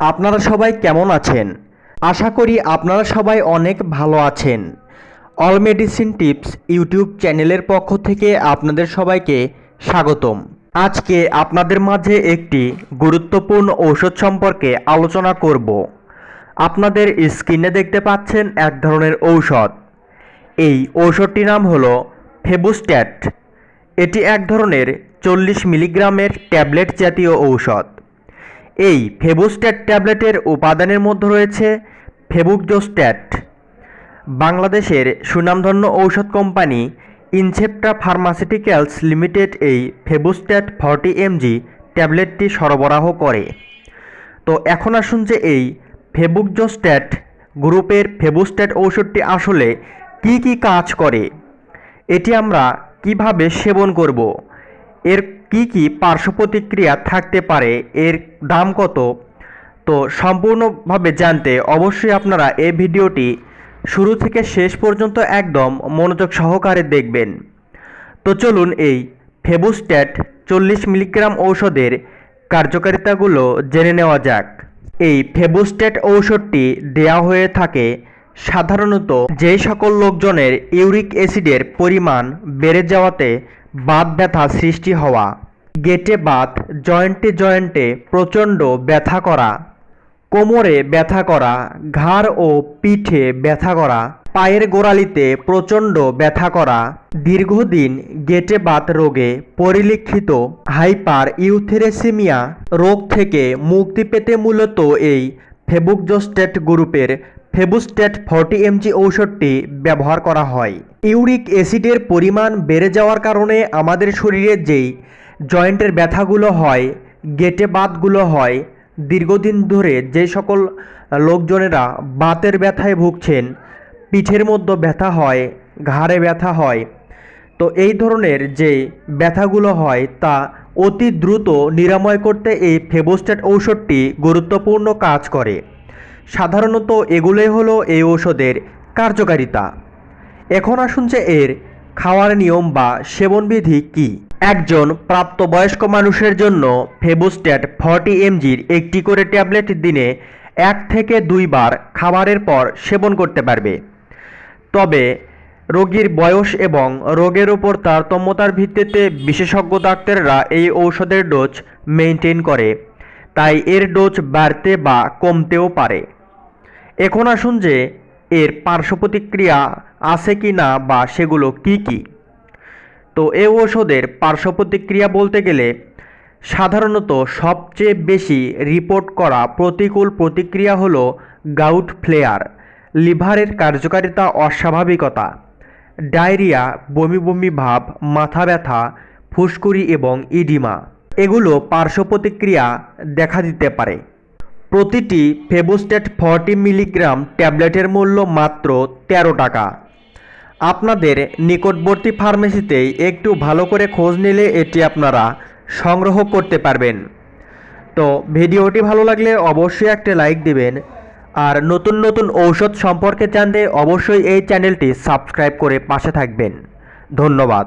আপনারা সবাই কেমন আছেন? আশা করি আপনারা সবাই অনেক ভালো আছেন। অল মেডিসিন টিপস ইউটিউব চ্যানেলের পক্ষ থেকে আপনাদের সবাইকে স্বাগতম। আজকে আপনাদের মাঝে একটি গুরুত্বপূর্ণ ঔষধ সম্পর্কে আলোচনা করব। আপনাদের স্ক্রিনে দেখতে পাচ্ছেন এক ধরনের ঔষধ। এই ঔষধটির নাম হলো ফেবুস্ট্যাট। এটি এক ধরনের চল্লিশ মিলিগ্রামের ট্যাবলেট জাতীয় ঔষধ। এই ফেবুস্ট্যাট ট্যাবলেটের উপাদানের মধ্যে রয়েছে ফেবুকজোস্ট্যাট। বাংলাদেশের সুনামধন্য ঔষধ কোম্পানি ইনসেপ্টা ফার্মাসিউটিক্যালস লিমিটেড এই ফেবুস্ট্যাট ফর্টি এমজি ট্যাবলেটটি সরবরাহ করে। তো এখন আসুন যে এই ফেবুকজোস্ট্যাট গ্রুপের ফেবুস্ট্যাট ঔষধটি আসলে কি কি কাজ করে, এটি আমরা কীভাবে সেবন করব এর কি কি পার্শ্ব প্রতিক্রিয়া থাকতে পারে? এর দাম কত? তো সম্পূর্ণভাবে জানতে অবশ্যই আপনারা এই ভিডিওটি শুরু থেকে শেষ পর্যন্ত একদম মনোযোগ সহকারে দেখবেন। তো চলুন এই ফেবুস্ট্যাট চল্লিশ মিলিগ্রাম ঔষধের কার্যকারিতাগুলো জেনে নেওয়া যাক। এই ফেবুস্ট্যাট ঔষধটি দেয়া হয়ে থাকে সাধারণত যে সকল লোকজনের ইউরিক অ্যাসিডের পরিমাণ বেড়ে যাওয়াতে বাত ব্যথা সৃষ্টি হওয়া, গেটে বাত, জয়েন্টে জয়েন্টে প্রচণ্ড ব্যথা করা, কোমরে ব্যথা করা, ঘাড় ও পিঠে ব্যথা করা, পায়ের গোড়ালিতে প্রচণ্ড ব্যথা করা, দীর্ঘদিন গেটে বাত রোগে পরিলক্ষিত হাইপার ইউথেরেসিমিয়া রোগ থেকে মুক্তি পেতে মূলত এই ফেবুকজোস্টেট গ্রুপের ফেবুস্টেট ফর্টি এমজি ঔষধটি ব্যবহার করা হয়। ইউরিক অ্যাসিডের পরিমাণ বেড়ে যাওয়ার কারণে আমাদের শরীরে যেই জয়েন্টের ব্যথাগুলো হয়, গেটে বাতগুলো হয়, দীর্ঘদিন ধরে যে সকল লোকজনেরা বাতের ব্যথায় ভুগছেন, পিঠের মধ্যে ব্যথা হয়, ঘাড়ে ব্যথা হয়, তো এই ধরনের যে ব্যথাগুলো হয় তা অতি দ্রুত নিরাময় করতে এই ফেবোস্টেট ঔষধটি গুরুত্বপূর্ণ কাজ করে। সাধারণত এগুলোই হলো এই ঔষধের কার্যকারিতা। এখন আসুন যে এর খাওয়ার নিয়ম বা সেবনবিধি কি। একজন প্রাপ্তবয়স্ক মানুষের জন্য ফেবুস্ট্যাট ফর্টি এমজির একটি করে ট্যাবলেট দিনে এক থেকে দুইবার খাবারের পর সেবন করতে পারবে। তবে রোগীর বয়স এবং রোগের উপর তারতম্যতার ভিত্তিতে বিশেষজ্ঞ ডাক্তাররা এই ঔষধের ডোজ মেনটেন করে। তাই এর ডোজ বাড়তে বা কমতেও পারে। এখন আসুন যে এর পার্শ্ব প্রতিক্রিয়া আছে কি না বা সেগুলো কি কি। তো এ ঔষধের পার্শ্ব প্রতিক্রিয়া বলতে গেলে সাধারণত সবচেয়ে বেশি রিপোর্ট করা প্রতিকূল প্রতিক্রিয়া হলো গাউট ফ্লেয়ার, লিভারের কার্যকারিতা অস্বাভাবিকতা, ডায়রিয়া, বমি বমি ভাব, মাথা ব্যথা, ফুসকুড়ি এবং ইডিমা। এগুলো পার্শ্ব প্রতিক্রিয়া দেখা দিতে পারে। প্রতিটি ফেবোস্টেট ফর্টি মিলিগ্রাম ট্যাবলেটের মূল্য মাত্র তেরো টাকা। আপনাদের নিকটবর্তী ফার্মেসিতেই একটু ভালো করে খোঁজ নিলে এটি আপনারা সংগ্রহ করতে পারবেন। তো ভিডিওটি ভালো লাগলে অবশ্যই একটা লাইক দিবেন আর নতুন নতুন ঔষধ সম্পর্কে জানতে অবশ্যই এই চ্যানেলটি সাবস্ক্রাইব করে পাশে থাকবেন। ধন্যবাদ।